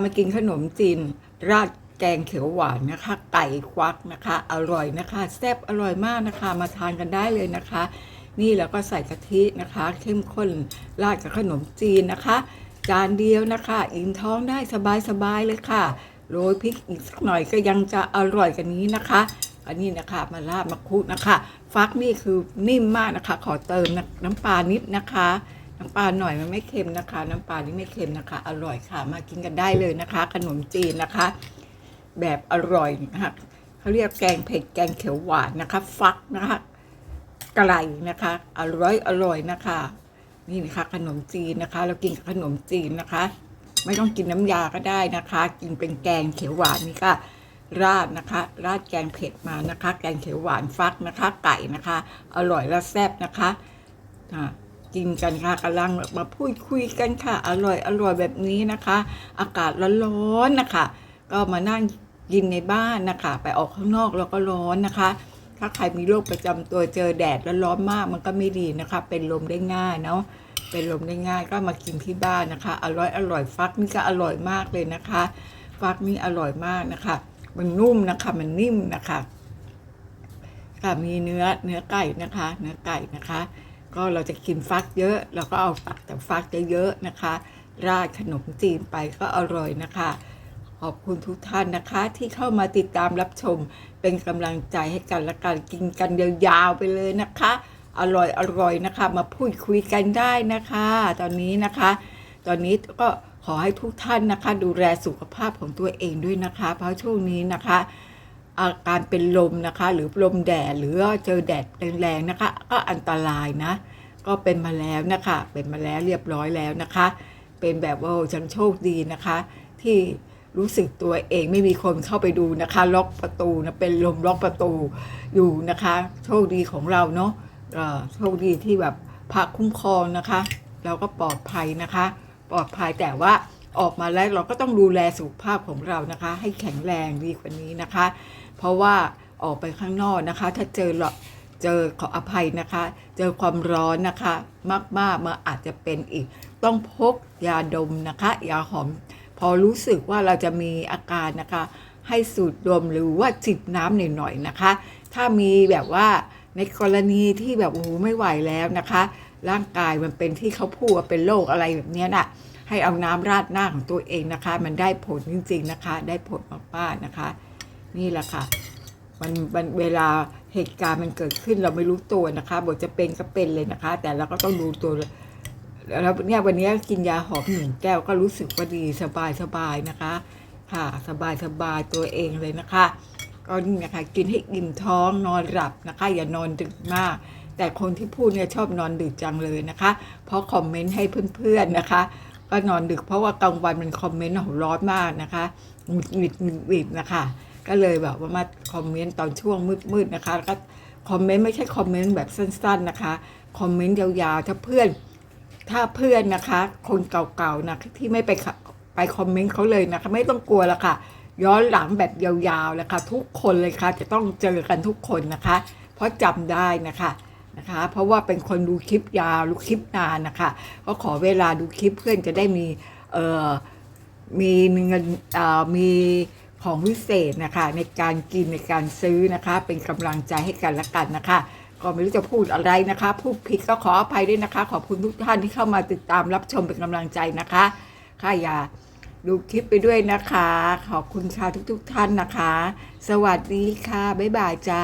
มากินขนมจีน ราดแกงเขียวหวานนะคะ ไก่ควักนะคะ อร่อยนะคะ แซ่บอร่อยมากนะคะ มาทานกันได้เลยนะคะ นี่แล้วก็ใส่กะทินะคะ เข้มข้นราดกับขนมจีนนะคะ จานเดียวนะคะ อิ่มท้องได้สบายๆเลยค่ะโรยพริกอีกสักหน่อยก็ยังจะอร่อยกันนี้นะคะอันนี้นะคะมาลาบมะคุดนะคะ ฟักนี่คือนิ่มมากนะคะ ขอเติมน้ำปลานิดนะคะ น้ำปลาหน่อยมันไม่เค็มนะคะ น้ำปลานี่ไม่เค็มนะคะ อร่อยค่ะ มากินกันได้เลยนะคะ ขนมจีนนะคะ แบบอร่อยนะคะเขาเรียกแกงเผ็ดแกงเขียวหวานนะคะ ฟักนะคะไก่นะคะ อร่อยอร่อยนะคะ นี่นะคะขนมจีนนะคะ เรากินกับขนมจีนนะคะ ไม่ต้องกินน้ำยาก็ได้นะคะ กินเป็นแกงเขียวหวานนี่ก็ราดนะคะ ราดแกงเผ็ดมานะคะ แกงเขียวหวานฟักนะคะ ไก่นะคะ อร่อยและแซ่บนะคะอ่า กินกันค่ะกำลังมาพูดคุยกันค่ะ อร่อยอร่อยแบบนี้นะคะ อากาศร้อนๆนะคะ ก็มานั่งกินในบ้านนะคะ ไปออกข้างนอกแล้วก็ร้อนนะคะ ถ้าใครมีโรคประจำตัวเจอแดดแล้วร้อนมากมันก็ไม่ดีนะคะ เป็นลมได้ง่ายเนาะเป็นลมได้ง่ายก็มากินที่บ้านนะคะ อร่อยอร่อยฟักนี่ก็อร่อยมากเลยนะคะ ฟักนี่อร่อยมากนะคะ มันนุ่มนะคะมันนิ่มนะคะค่ะมีเนื้อเนื้อไก่นะคะ เนื้อไก่นะคะ ก็เราจะกินฟักเยอะเราก็เอาตักแต่ฟักเยอะๆนะคะ ราดขนมจีนไปก็อร่อยนะคะ ขอบคุณทุกท่านนะคะที่เข้ามาติดตามรับชมเป็นกำลังใจให้กันและกันกินกันยาวๆไปเลยนะคะ อร่อยอร่อยนะคะ มาพูดคุยกันได้นะคะ ตอนนี้นะคะ ตอนนี้ก็ขอให้ทุกท่านนะคะ ดูแลสุขภาพของตัวเองด้วยนะคะ เพราะช่วงนี้นะคะ อาการเป็นลมนะคะ หรือลมแดดหรือเจอแดดแรงๆนะคะ ก็อันตรายนะ ก็เป็นมาแล้วนะคะ เป็นมาแล้วเรียบร้อยแล้วนะคะ เป็นแบบว่าฉันโชคดีนะคะ ที่รู้สึกตัวเองไม่มีคนเข้าไปดูนะคะ ล็อกประตูนะเป็นลมล็อกประตูอยู่นะคะ โชคดีของเราเนาะโชคดีที่แบบพระคุ้มครองนะคะ เราก็ปลอดภัยนะคะ ปลอดภัยแต่ว่า ออกมาแล้วเราก็ต้องดูแลสุขภาพของเรานะคะ ให้แข็งแรงดีกว่านี้นะคะ เพราะว่าออกไปข้างนอกนะคะ ถ้าเจอหรอเจอขออภัยนะคะ เจอความร้อนนะคะ มากๆมาอาจจะเป็นอีก ต้องพกยาดมนะคะยาหอม พอรู้สึกว่าเราจะมีอาการนะคะ ให้สูดดมหรือว่าจิบน้ำหน่อยๆนะคะ ถ้ามีแบบว่าในกรณีที่แบบโอ้ไม่ไหวแล้วนะคะ ร่างกายมันเป็นที่เขาพูดว่าเป็นโรคอะไรแบบนี้น่ะ ให้เอาน้ำราดหน้าของตัวเองนะคะ มันได้ผลจริง ๆนะคะ ได้ผลมากๆนะคะ นี่แหละค่ะมันมันเวลาเหตุการณ์มันเกิดขึ้นเราไม่รู้ตัวนะคะบทจะเป็นก็เป็นเลยนะคะ แต่เราก็ต้องดูตัวแล้วเนี่ยวันนี้กินยาหอมหนึ่งแก้วก็รู้สึกว่าดีสบายสบายนะคะ ค่ะสบายสบายตัวเองเลยนะคะ ก็นี่นะคะกินให้อิ่มท้องนอนหลับนะคะ อย่านอนดึกมาก แต่คนที่พูดเนี่ยชอบนอนดึกจังเลยนะคะ เพราะคอมเมนต์ให้เพื่อนๆนะคะ ก็นอนดึกเพราะว่ากลางวันมันคอมเมนต์โหร้อนมากนะคะหงุดหงิดหงุดหงิดนะคะ ก็เลยแบบว่ามาคอมเมนต์ตอนช่วงมืดๆนะคะแล้วก็คอมเมนต์ไม่ใช่คอมเมนต์แบบสั้นๆนะคะ คอมเมนต์ยาวๆถ้าเพื่อน ถ้าเพื่อนนะคะ คนเก่าๆนะที่ไม่ไปไปคอมเมนต์เขาเลยนะคะ ไม่ต้องกลัวละค่ะ ย้อนหลังแบบยาวๆเลยค่ะ ทุกคนเลยค่ะ จะต้องเจอกันทุกคนนะคะ เพราะจำได้นะคะ นะคะ เพราะว่าเป็นคนดูคลิปยาวดูคลิปนานนะคะ ก็ขอเวลาดูคลิปเพื่อนจะได้มีเอ่อมีเงินเอ่อมีของวิเศษนะคะในการกินในการซื้อนะคะ เป็นกำลังใจให้กันและกันนะคะก็ไม่รู้จะพูดอะไรนะคะ พูดผิดก็ขออภัยด้วยนะคะ ขอบคุณทุกท่านที่เข้ามาติดตามรับชมเป็นกำลังใจนะคะค่ะอย่าดูคลิปไปด้วยนะคะ ขอบคุณค่ะทุกๆท่านนะคะ สวัสดีค่ะ บ๊ายบายจ้า